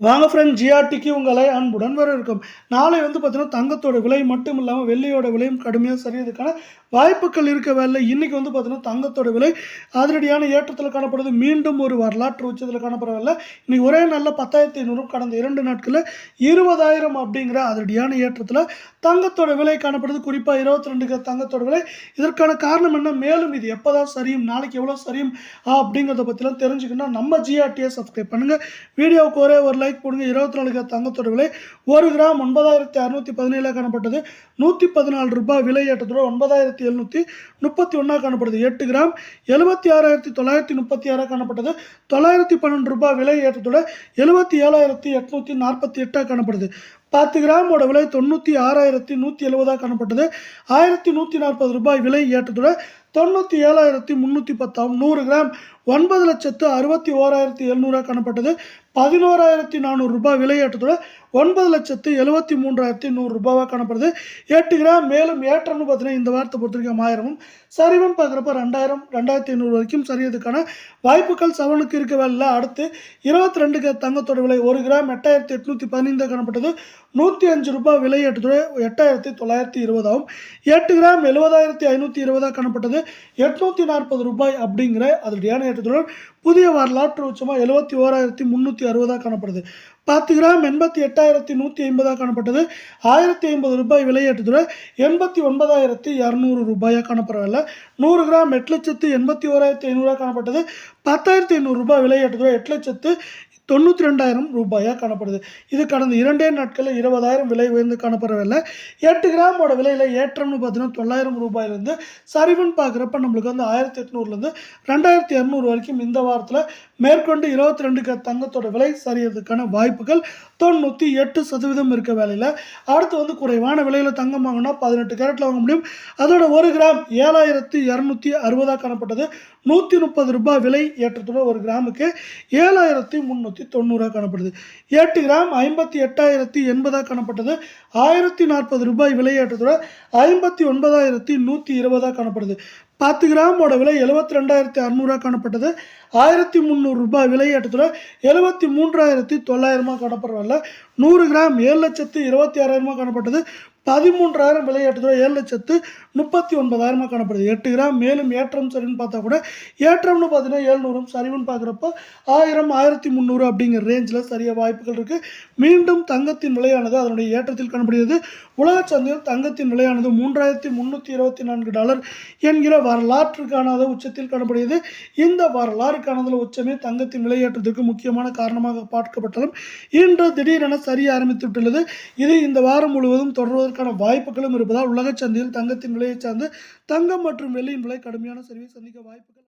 வாங்க ஃப்ரெண்ட் ஜிஆர்டிக்கு உங்களை அன்புடன் வரவேற்கும். நாளை வந்து பார்த்தீங்கன்னா தங்கத்தோட விலை மட்டும் இல்லாமல் வெள்ளியோட விலையும் கடுமையாக சரியதுக்கான வாய்ப்புகள் இருக்க வேலை இன்றைக்கி வந்து பார்த்தீங்கன்னா தங்கத்தோட விலை அதிரடியான ஏற்றத்தில் காணப்படுது. மீண்டும் ஒரு வரலாற்று உச்சத்தில் காணப்படவில்லை இன்றைக்கி ஒரே நல்ல பத்தாயிரத்தி ஐநூறு கடந்த இரண்டு நாட்களில் இருபதாயிரம் அப்படிங்கிற அதிரடியான ஏற்றத்தில் தங்கத்தோட விலை காணப்படுது. குறிப்பாக இருபத்தி ரெண்டு தங்கத்தோட விலை. இதற்கான காரணம் என்ன? மேலும் இது எப்போ தான் சரியும் நாளைக்கு எவ்வளோ சரியும் அப்படிங்கிறத பற்றிலாம் தெரிஞ்சுக்கணும் நம்ம ஜிஆர்டியை சப்ஸ்கிரைப் பண்ணுங்கள் வீடியோவுக்கு ஒரே ஒரு லைக் போடுங்க இருபத்தி நாலு கிராம் தங்கத்தோட விலை ஒரு கிராம் ஒன்பதாயிரத்தி அறுநூற்றி பதினேழாக காணப்பட்டது. நூற்றி பதினாலு ரூபாய் விலை ஏற்றத்தோடு ஒன்பதாயிரத்தி எழுநூற்றி முப்பத்தி ஒன்றா காணப்படுது. எட்டு கிராம் எழுபத்தி ஆறாயிரத்தி தொள்ளாயிரத்தி முப்பத்தி ஆறாக காணப்பட்டது. தொள்ளாயிரத்தி பன்னெண்டு ரூபாய் விலை ஏற்றத்தோடு எழுபத்தி ஏழாயிரத்தி எட்நூற்றி நாற்பத்தி எட்டாக காணப்படுது. பத்து கிராமோட விலை தொண்ணூற்றி ஆறாயிரத்தி நூற்றி எழுபதாக காணப்பட்டது. ஆயிரத்தி நூற்றி நாற்பது ரூபாய் விலை ஏற்றத்தோட தொண்ணூற்றி ஏழாயிரத்தி முந்நூற்றி பத்தாம் நூறு கிராம் ஒன்பது லட்சத்து அறுபத்தி ஓராயிரத்தி எழுநூறாக காணப்பட்டது. பதினோராயிரத்தி நானூறு ரூபாய் விலை ஒன்பது லட்சத்து எழுபத்தி மூன்றாயிரத்தி நூறு ரூபாவாக காணப்படுது. எட்டு கிராம் மேலும் ஏற்றம்னு பார்த்தீங்கன்னா இந்த வாரத்தை பொறுத்த வரைக்கும் ஆயிரமும் சரிவன் பார்க்குறப்ப ரெண்டாயிரம் ரெண்டாயிரத்தி ஐநூறு வரைக்கும் சரியதுக்கான வாய்ப்புகள் செவனுக்கு இருக்கவே இல்லை. அடுத்து இருபத்தி ரெண்டுக்கு தங்கத்தோட விலை ஒரு கிராம் எட்டாயிரத்தி எட்நூற்றி பதினைந்து காணப்பட்டது. நூற்றி அஞ்சு ரூபாய் விலை எட்டாயிரத்தி தொள்ளாயிரத்தி இருபதாகும் எட்டு கிராம் எழுபதாயிரத்தி ஐநூற்றி இருபதாக காணப்பட்டது. எட்நூற்றி நாற்பது ரூபாய் அப்படிங்கிற அதனுடைய ஏற்றத்துடன் புதிய வரலாற்று உச்சமாக எழுபத்தி ஓராயிரத்தி முந்நூற்றி அறுபதாக காணப்படுது. பத்து கிராம் எண்பத்தி எட்டாயிரத்தி நூற்றி ஐம்பதாக காணப்பட்டது. ஆயிரத்தி ஐம்பது ரூபாய் விலையேற்றத்துடன் எண்பத்தி ஒன்பதாயிரத்தி இரநூறு ரூபாயாக காணப்படவில்லை. நூறு கிராம் எட்டு லட்சத்து எண்பத்தி ஓராயிரத்தி ஐநூறாக காணப்பட்டது. பத்தாயிரத்தி ஐநூறு ரூபாய் விலையேற்றத்துடன் எட்டு லட்சத்து தொண்ணூற்றி ரெண்டாயிரம் ரூபாயாக காணப்படுது. இது கடந்த இரண்டே நாட்களில் இருபதாயிரம் விலை உயர்ந்து காணப்படவில்லை. எட்டு கிராமோட விலையில் ஏற்றம்னு பார்த்தீங்கன்னா தொள்ளாயிரம் ரூபாயிலேருந்து சரிவுன்னு பார்க்குறப்ப நம்மளுக்கு வந்து ஆயிரத்தி எட்நூறுலேருந்து ரெண்டாயிரத்தி இரநூறு வரைக்கும் இந்த வாரத்தில் மேற்கொண்டு இருபத்தி ரெண்டுக்கு தங்கத்தோட விலை சரியறதுக்கான வாய்ப்புகள் தொண்ணூற்றி எட்டு சதவீதம் இருக்க வேலையில். அடுத்து வந்து குறைவான விலையில் தங்கம் வாங்கினா பதினெட்டு கேரட்டில் வாங்க முடியும். அதோட ஒரு கிராம் ஏழாயிரத்தி இரநூத்தி அறுபதாக காணப்பட்டது. நூற்றி முப்பது ரூபாய் விலை ஏற்றத்துடன் ஒரு கிராமுக்கு ஏழாயிரத்தி முந்நூற்றி தொண்ணூறாக காணப்படுது. எட்டு கிராம் ஐம்பத்தி எட்டாயிரத்தி எண்பதாக காணப்பட்டது. ஆயிரத்தி நாற்பது ரூபாய் விலை ஏற்றத்துடன் ஐம்பத்தி ஒன்பதாயிரத்தி நூற்றி இருபதாக காணப்படுது. பத்து கிராமோட விலை எழுபத்தி ரெண்டாயிரத்தி அறநூறுவா காணப்பட்டது. ஆயிரத்தி முந்நூறு ரூபாய் விலை ஏற்றத்தோட எழுபத்தி மூன்றாயிரத்தி தொள்ளாயிரமாக காணப்படுறதில்ல நூறு கிராம் ஏழு லட்சத்து இருபத்தி ஆறாயிரமாக காணப்பட்டது. பதிமூன்றாயிரம் விலை ஏழு லட்சத்து முப்பத்தி ஒன்பதாயிரமாக காணப்படுது. எட்டு கிராம் மேலும் ஏற்றம் சரின்னு பார்த்தா கூட ஏற்றம்னு பார்த்தீங்கன்னா ஏழ்நூறும் சரிவுன்னு பார்க்குறப்போ ஆயிரம் ஆயிரத்தி முந்நூறு அப்படிங்கிற ரேஞ்சில் சரியாக வாய்ப்புகள் இருக்குது மீண்டும் தங்கத்தின் விலையானது அதனுடைய ஏற்றத்தில் காணப்படுகிறது. உலக சந்தையில் தங்கத்தின் விலையானது மூன்றாயிரத்தி முந்நூற்றி இருபத்தி நான்கு டாலர் என்கிற வரலாற்று காணாத உச்சத்தில் காணப்படுகிறது. இந்த வரலாறு காணாத உச்சமே தங்கத்தின் விலையேற்றத்திற்கு முக்கியமான காரணமாக பார்க்கப்பட்டாலும் இன்று திடீரென சரிய ஆரம்பித்து விட்டுள்ளது. இது இந்த வாரம் முழுவதும் தொடர்வதற்கான வாய்ப்புகளும் இருப்பதால் உலக சந்தையில் தங்கத்தின் விலையை சார்ந்து தங்கம் மற்றும் வெள்ளியின் விலை கடுமையான சரிவை சந்திக்க வாய்ப்புகள்